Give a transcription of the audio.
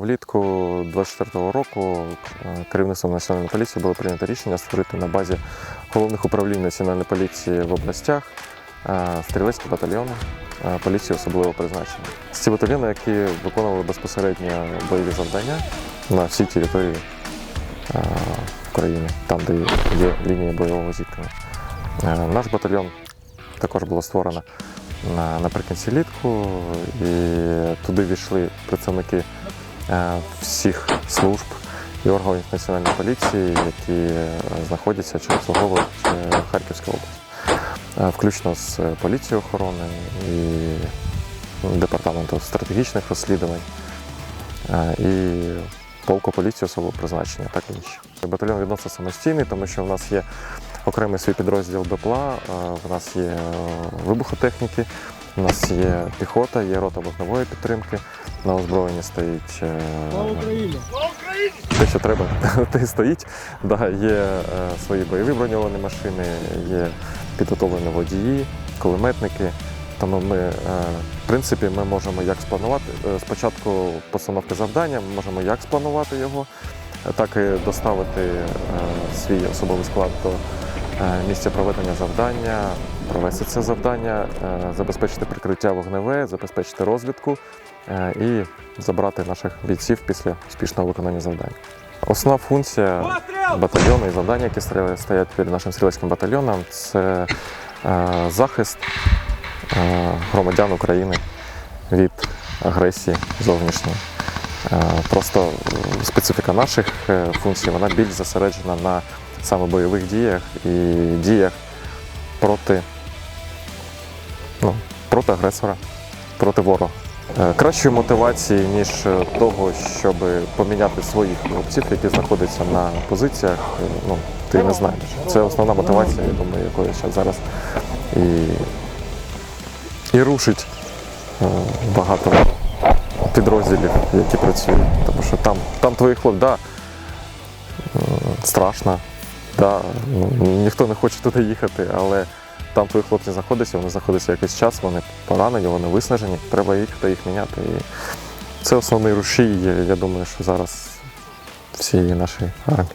2024 року е, керівництвом національної поліції було прийнято рішення створити на базі головних управлінь національної поліції в областях е, стрілецькі батальйони е, поліції особливого призначення. Ці батальйони, які виконували безпосередньо бойові завдання на всій території України, там, де є лінія бойового зіткнення. Наш батальйон також було створено наприкінці літку, і туди війшли представники всіх служб і органів національної поліції, які е, знаходяться чи обслуговують е, Харківську область, Е, включно з поліцією охорони і департаментом стратегічних розслідувань е, і полку поліції особливого призначення, так і інші. Батальйон відносно самостійний, тому що в нас є окремий свій підрозділ БПЛА, е, в нас є е, вибухотехніки, у нас є піхота, є рота вогневої підтримки. На озброєнні стоїть е, те, що треба, те стоїть. Да, є е, свої бойові броньовані машини, є підготовлені водії, кулеметники. Тому ми, е, в принципі, ми можемо як спланувати спочатку постановки завдання, ми можемо як спланувати його, так і доставити свій особовий склад до е, місця проведення завдання, провести це завдання, е, забезпечити прикриття вогневе, забезпечити розвідку е, і забрати наших бійців після успішного виконання завдань. Основна функція батальйону і завдання, які стоять перед нашим стрілецьким батальйоном, це захист громадян України від агресії зовнішньої. Просто специфіка наших функцій вона більш зосереджена на саме бойових діях і діях проти, ну, проти агресора, проти ворога. Е, Кращої мотивації, ніж е, того, щоб поміняти своїх хлопців, які знаходяться на позиціях, е, ну, ти не знаєш. Це основна мотивація, я думаю, якою ще зараз і, і рушить багато підрозділів, які працюють. Тому що там, там твої хлопці, да, страшно, да, ну, ніхто не хоче туди їхати, але там твої хлопці знаходяться, вони знаходяться якийсь час, вони поранені, вони виснажені, треба їхати їх міняти. І це основний рушій, я думаю, що зараз всієї нашої армії.